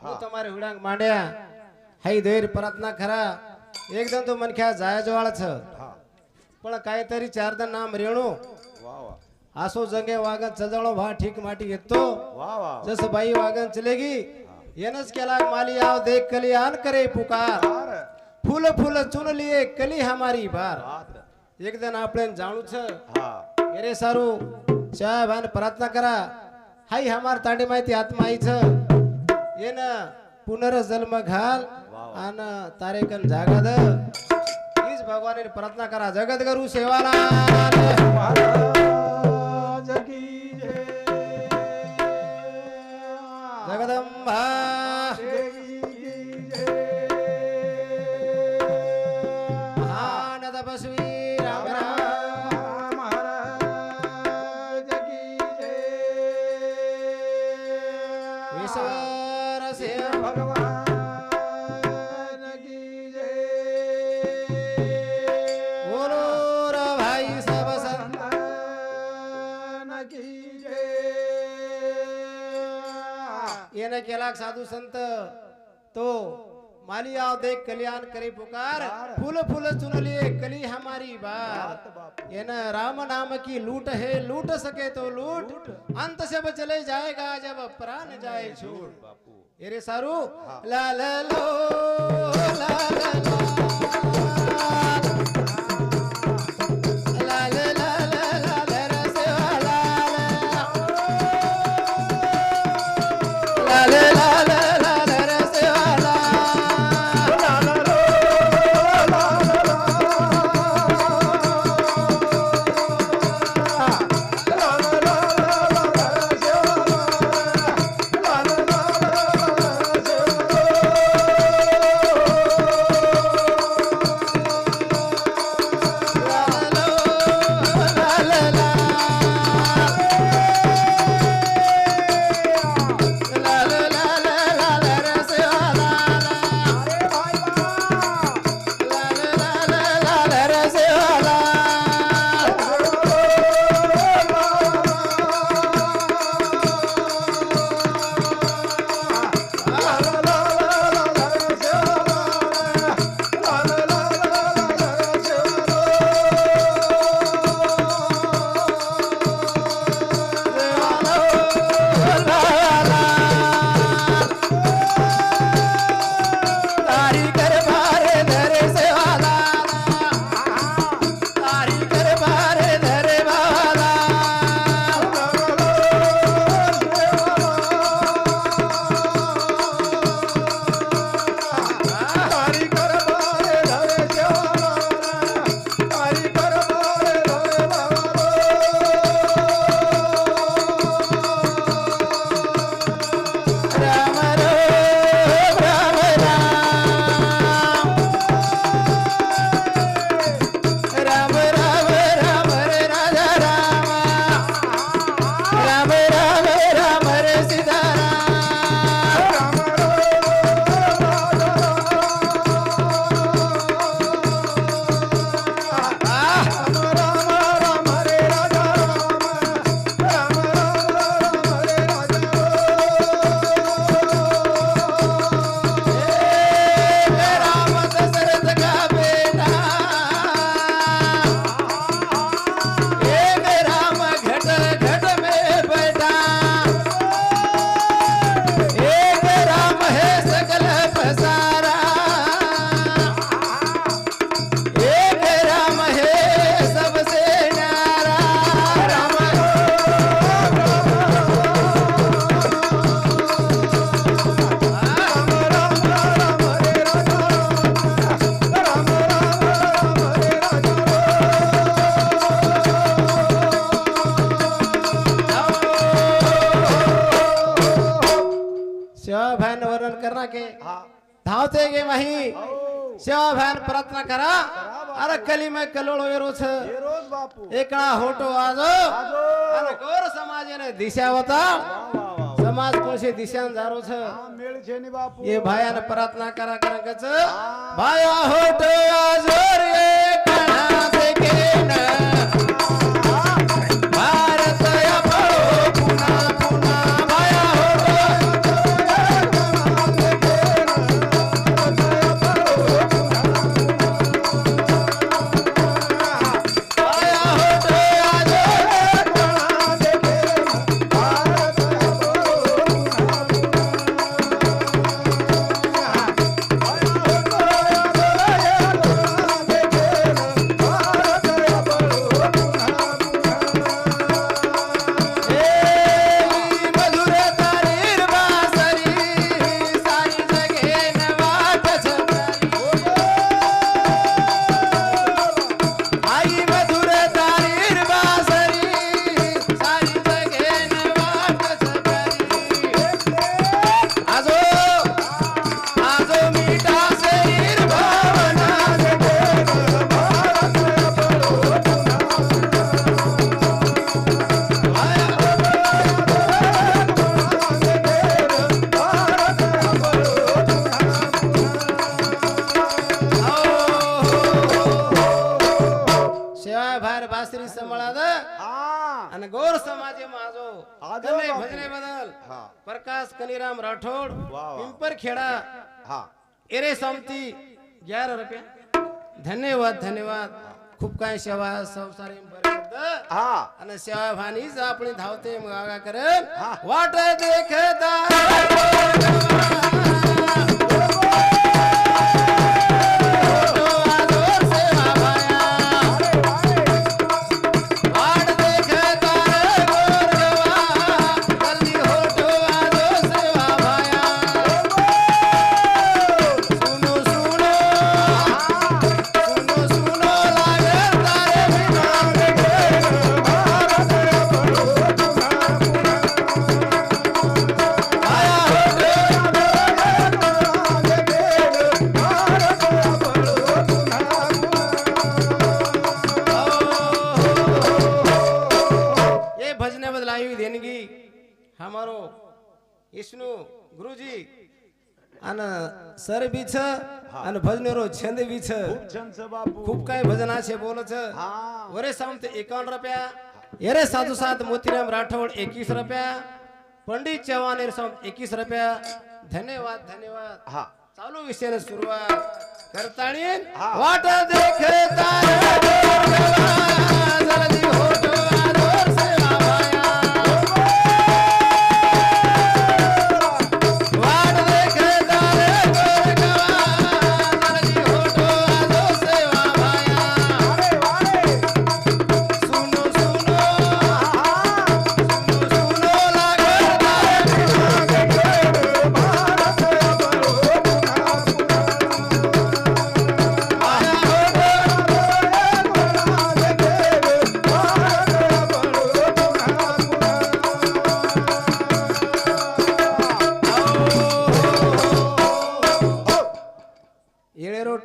હું તમારે હુડાંગ માંડ્યા હઈ ધૈર પ્રાર્થના ખરા એકદમ તો મન ખ્યા જાય જવાળ છે હા પણ કાંઈતરી ચારદન નામ રેણું વાહ વાહ આસો જંગે વાગન ચજાણો ભા ઠીક માટી એતો વાહ વાહ જસ ભાઈ વાગન ચલેગી એનસ કેલા માલી આવ દેખ કલિયાન કરે પુકાર અરે ફૂલ ફૂલ ચૂન લીએ કલી હમારી બાર વાત એકદમ આપણે જાણું છે હા એરે સારું સાહેબ આને પ્રાર્થના કરા હાઈ હમાર તાંડી માહિતી આત્મા આઈ છે ये ना पुनर्जन्म घाल आन तारेकन जागद हीच भगवान प्रार्थना करा जगद्गुरु सेवाना जगदंबा साधु संत तो माली आओ देख कल्याण करे पुकार। फूल फूल सुन लिए कली हमारी बात ये न राम नाम की लूट है लूट सके तो लूट। अंत से चले जाएगा जब प्राण जाए छूट ये रे सारू ला ला लो ला ला लो। प्रार्थना करा अरे कली में कलोड़ो ये एक ना होटो आजो अरे कोर समाज ने दिशा बता समाज को से दिशा अंधारो से मेरे जेनी बापू ये भाई ने प्रार्थना करा करा कुछ भाई होटो आजो रे कनाबे के ना कनीराम राठोड पिंपरखेडा हाँ. एरे समती ग्यारह रुपया. धन्यवाद धन्यवाद. खूप काय सेवा संसारे हा. आणि सेवा भानीच आपण धावते मग करत वाट देखता धड बी छ आणि भजनेरो छंद भी छ। खूप काय भजना छे बोल छ। वरे सामत एकावन्न रुपया। येरे साधू सात मोतीराम राठोड एकवीस रुपया। पंडित चव्हाण येरे सामत एकवीस रुपया। धन्यवाद धन्यवाद। हा। चालू विषयाने सुरुवात। करताळी वाट देखता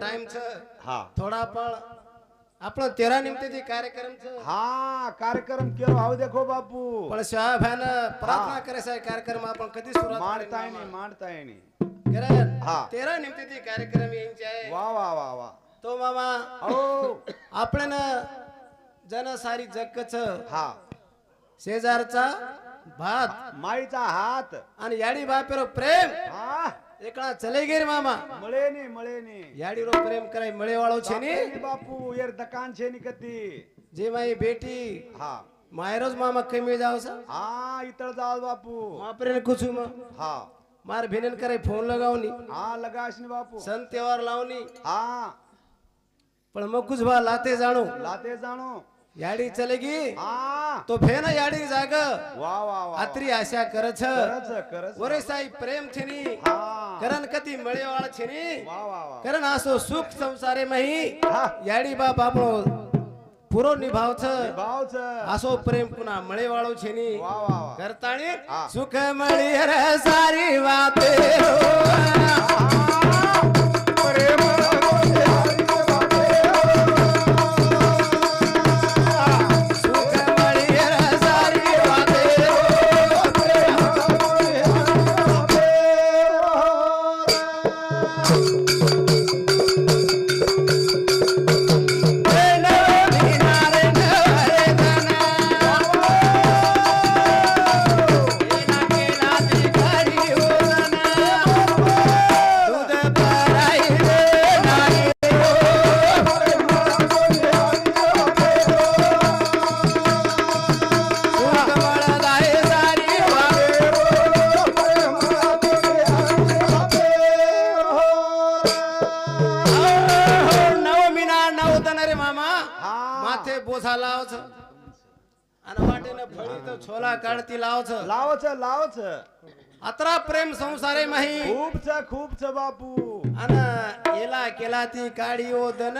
टाइम छ हां. थोड़ा पण आपण तेरा निमित्त जे कार्यक्रम छ हां कार्यक्रम केलो. आओ देखो बापू. पण साहेब हैन प्रार्थना करे साहेब कार्यक्रम आपण कधी सुरू मानताय नाही मानताय नाही करण हां. तेरा निमित्त जे कार्यक्रम येईन छ वाह वाह वाह वाह तो मामा हो. ओ आपण ना जन सारी जग छ हां. शेजारचा भात माईचा हात. आणि याडी पेरो प्रेम. हां. એકલા ચલે ગઈ મામા મળે ની મળે ની યાડીરો પ્રેમ કરાય મળે વાળો છે ની બાપુ યાર દકાન છે ની કતી જે મારી બેટી હા માયરોજ મામા કમી જાવ છે હા ઇતળ જાવ બાપુ વાપરે કુછું હા માર ભેનેન કરે ફોન લગાવની હા લગાશ ને બાપુ સંત તહેવાર લાવની હા પણ મકુજ ભા લાતે જાણો લાતે જાણો याडी चलेगी तो फेन याडी जाग. वा वा अत्री आशा करच. वरे साई प्रेम छिनी. करण कती मळेवाळ छिनी. करण आसो सुख संसारे मही. याडी बा बापो पुरो निभाव छ आसो प्रेम पुना मळेवाळो छिनी. करताणी सुख मळी रे सारी वाते हो. लावच अतरा प्रेम संसारे माही. खूपच खूपच बापू. अन येला केला ती काळी ओदन.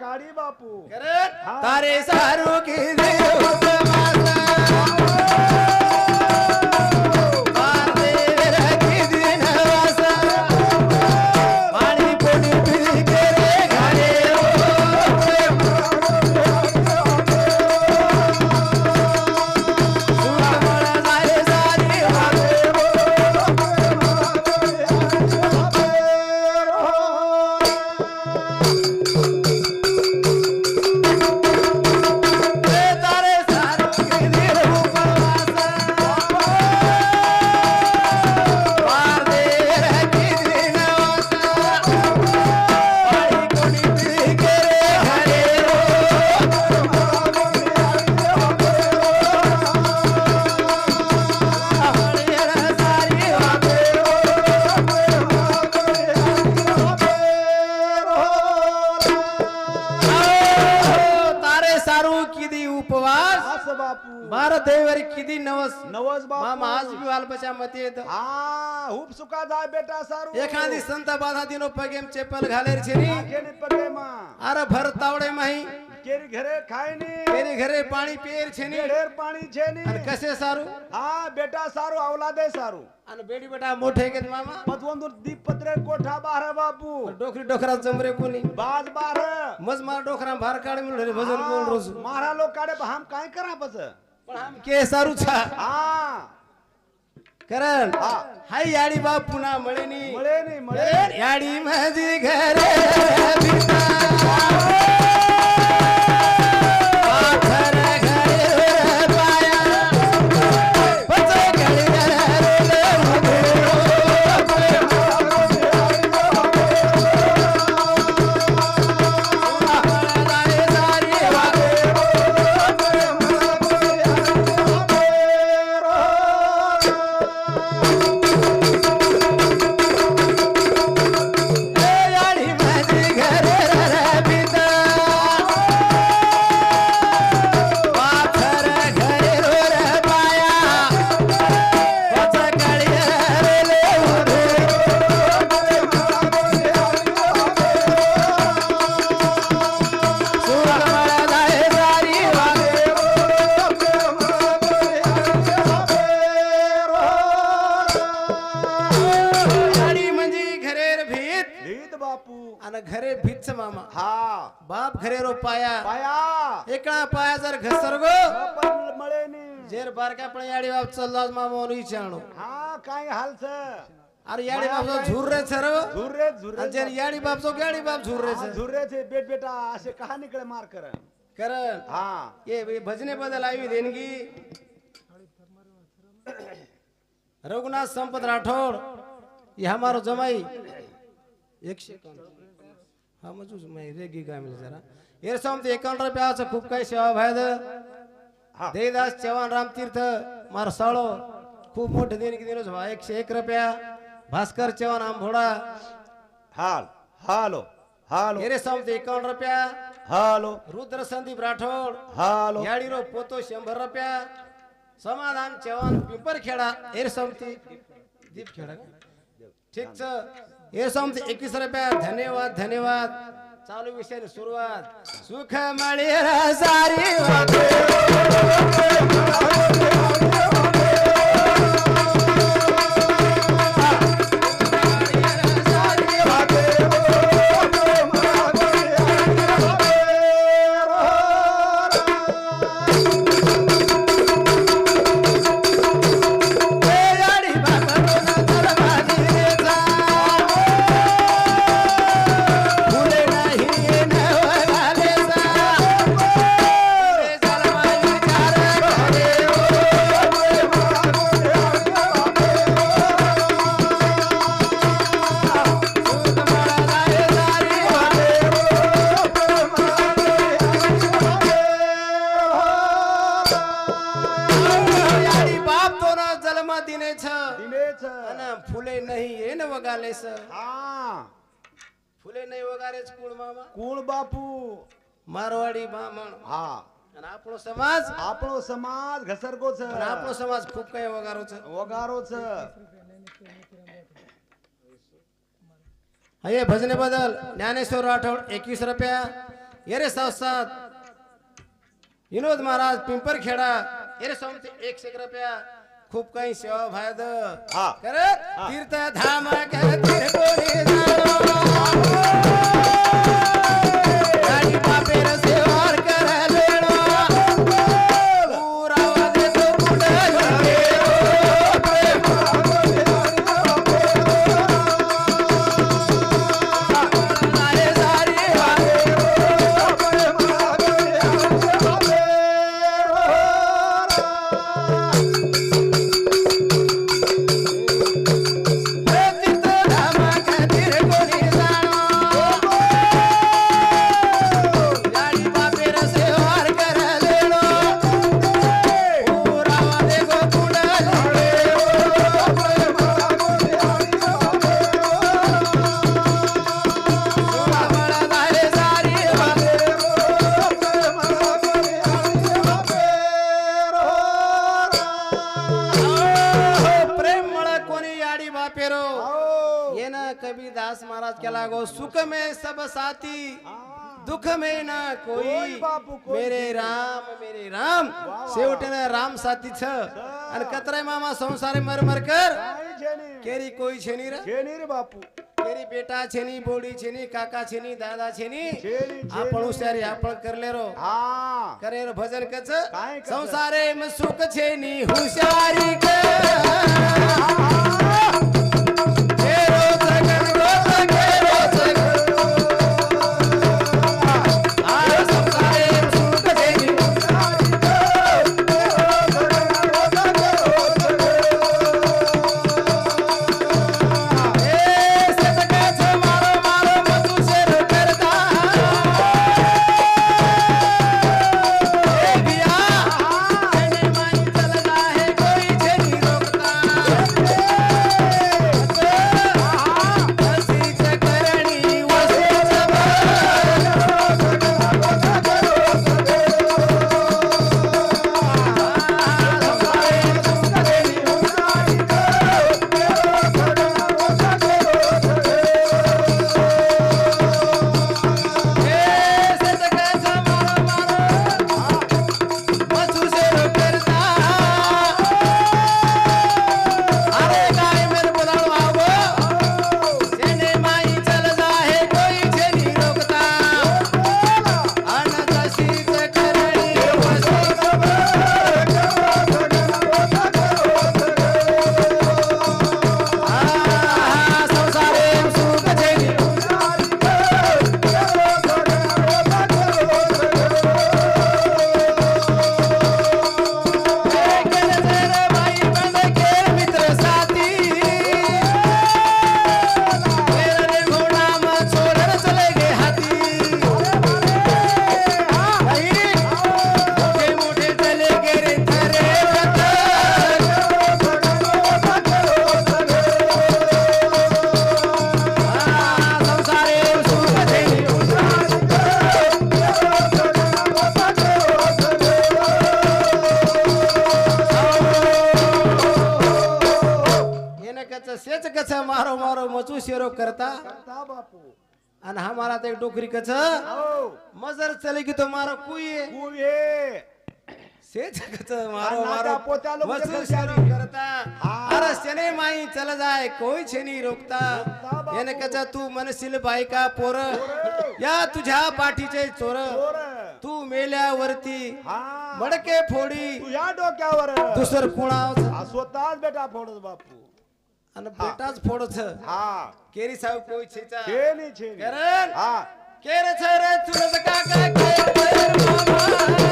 काळी बापू. तारे सारू की देव देवर किती नवस. नवस मामा आज बी वालपच्या मती येत. हा खूप सुका जाय बेटा सारू. एखादी संत बाधा दिनो पगेम चेपल घालेर छेनी केनी पगे मा अरे भर तावडे माही. केरी घरे खाय नी तेरी घरे पाणी पेर छेनी. ढेर पाणी छे नी आणि कसे सारू? हा बेटा सारू औलादे सारू. आणि बेडी बेटा मोठे घेत मामा. मधवंदूर दीप पत्रे कोठा बार बापू? डोकरी डोकरा जमरे कोणी? बाज बार मज मार डोकरा भार काढ मिळून भजन बोल रोज. मारा लोक काढे हम काय करा पच पण आम के सारू छा हा. करण. हाय याडी बाप पुन्हा मळेनी. मळे नी मळे याडी माझी घरे हा. बाप घरे रो पाया. पाया. एकळा पाया जर घसर गो. पण मळे नी जेर बारका पण याडी बाप चाललाच मामा विचारणो हा काय हालच? अरे याडी बाप जो झूर रे सर्व झुर्रे झुर्रे आणि जेर याडी बाप जो गाडी बाप झूर रे सर. झुर्रे थे बेट बेटा असे कहा निकळे मार कर करण हा. ये भजने बदल आई देणगी. रघुनाथ संपत राठौड़ ये हमारो जमाई. एक सेकंद हा मजू मैं रेगी मिळेल जरा. ये समते एकावन्न रुपयाचं खूप काही सेवा भायद. हा. देदास चव्हाण रामतीर्थ मार साळो खूप मोठे देणगी दिलोच भा एकशे एक रुपया. भास्कर चव्हाण आंभोडा हाल हालो हालो. ये रे समते एकावन्न रुपया. हालो. रुद्र संदीप राठौड़. हालो. याडीरो पोतो शंभर रुपया. समाधान चव्हाण पिंपरखेडा. समती दीप खेडा? ठीक हे एर एकवीस रुपया. धन्यवाद धन्यवाद. चालू विषय सुरुवात. सुख मळी सारी मारवाडी समाज आपण समाज घसरकोच समाज खूप काही वगारोच वगारोच अये भजने बदल ज्ञानेश्वर आठवड एकवीस रुपया येरे सावसात विनोद महाराज पिंपर खेडा येरे सावंत एक शेक रुपया खूप काही सेवा भायद तीर्थ धाम सुख में सब साथी दुख में ना कोई। मेरे राम मेरे राम। शेवटेना राम साथी छ। और कतरे मामा संसारे मर कर। केरी कोई छेनी रे? छेनी रे बापू। केरी बेटा छेनी बोडी छेनी काका छेनी दादा छेनी आपण उसारे आपण करले रो। करे रो भजन कच संसारे में सुख छेनी हुशारी कर। आणि हा मारा एक डोकरी कच. मजर चले की तो मारा कुये. माई चल जाय कोई छेनी रोकता. याने कच तू मनसिल बायका पोर. या तुझ्या पाठीचे चोर. तू मेल्यावरती मडके फोडी. या डोक्यावर. दुसर कुणाव स्वतःच बेटा फोडत बापू. आणि बेटाच फोडच हा केरी साहेब कोई छेचा छेनी छेनी करण हा केर छर चुलत काका केर मामा राणी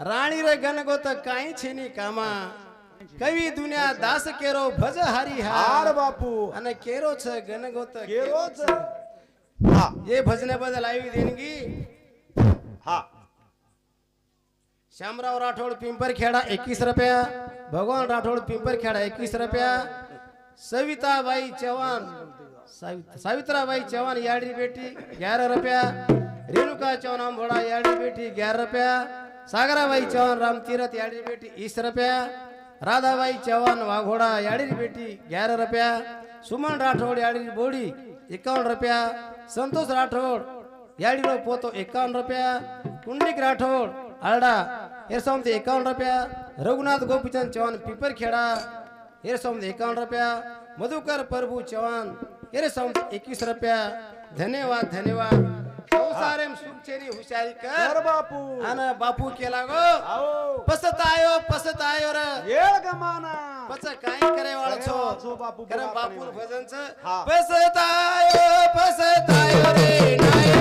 राणी रे गणगोत छे छेनी कामा. कवि दुनिया दास केरो भज हरी हार बापू. अने केरो छे छ तो केरो छे. हा. हे भजने बदल आवी देणगी. हा. श्यामराव राठोड पिंपरखेडा 21 रुपया. भगवान राठोड पिंपरखेडा 21 रुपया. सविता बाई चव्हाण सावित्राबाई चव्हाण याडी बेटी ग्यारह रुपया. रेणुका चव्हाण बोडा याडी बेटी ग्यारह रुपया. सागराबाई चौहान राम तीरथ याडी बेटी ईस रुपया. राधाबाई चव्हाण वाघोड़ा याडी बेटी ग्यारह रुपया. सुमन राठोड याडी बोडी एकावन्न रुपया. संतोष राठोड याडीनो पोतो एकावन्न रुपया. कुंडलिक राठोड आरडा एरसोमते एकावन्न रुपया. रघुनाथ गोपीचंद चव्हाण पिपरखेडा एरसोमते एकावन्न रुपया. मधुकर प्रभू चव्हाण एरसोमते एकवीस रुपया. धन्यवाद धन्यवाद. संसारेम सुखचेरी हुशारी कर. कर बापू. आणि बापू केला गो. आओ. पसत आयो पसत आयो र. येळ गमाना बच काय करे वाळो करे वाळो बापू, कारण पण भजनच. हा. पसतायो पसतायो रे नायका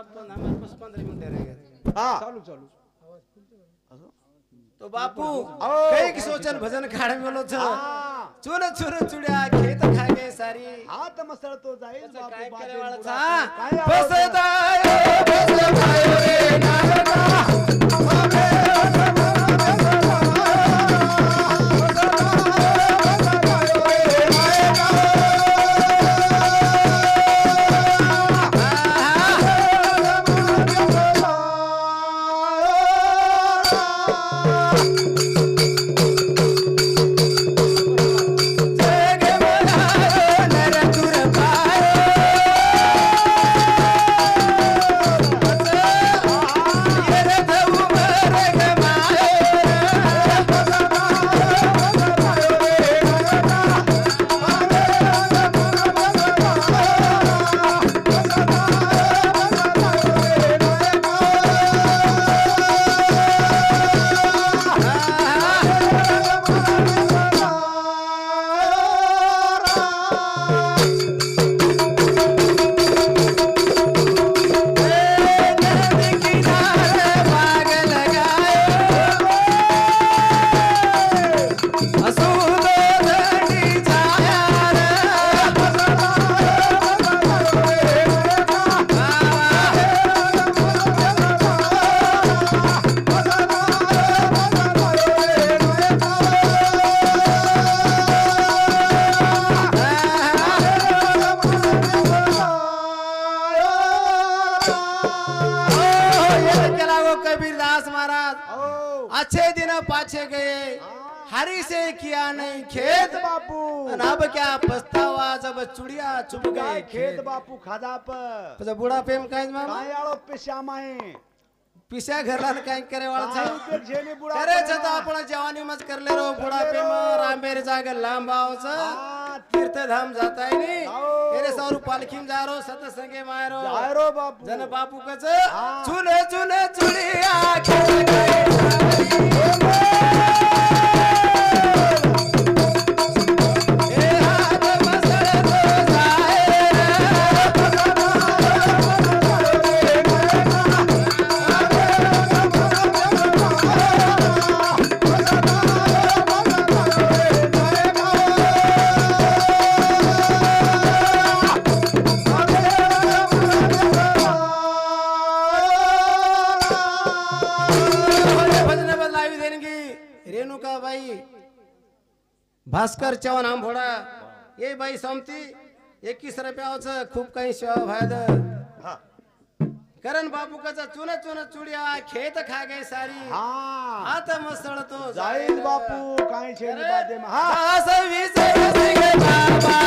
बराबर लगा थोड़ा पण हमारे पास 15 मिनट रह गए हा चालू चालू तो बापू. कई की सोचन भजन खाड़ मेलो छ हा चुन चुन चुड्या खेत खागे सारी हात मसळ तो त्याचं बापू बाजेल करे? पण. काय आवाज आहे? पसतायो पसतायो रे नायका चुप काय खेत बापू खादाप तुझा बुढा प्रेम काय मामा? काय आळो पेशाम आहे. पिस्या घरला काय करे वाला उपयोग झेली बुडा अरे जता आपण जवानी मज करले रो बुडा प्रेम. रामबेर जाग लांबावचा हा, ती- तीर्थधाम जाताय नी आओ. अरे सारु पालखीम जा रो सतसंगे मायरो जाय रो बापू. जन बापू कच. चुले चुले चुलिया खेळ गए सावरी. भास्कर चव्हाण आंभोडा ये बाई समती एकवीस रुपयाच खूप काही व्हायद हा. करण बापू कचा चुन चुन चुडिया खेत खा गए सारी। हा। हात मसळ तो जाईल बापू काय झेने बादे हा। बाबा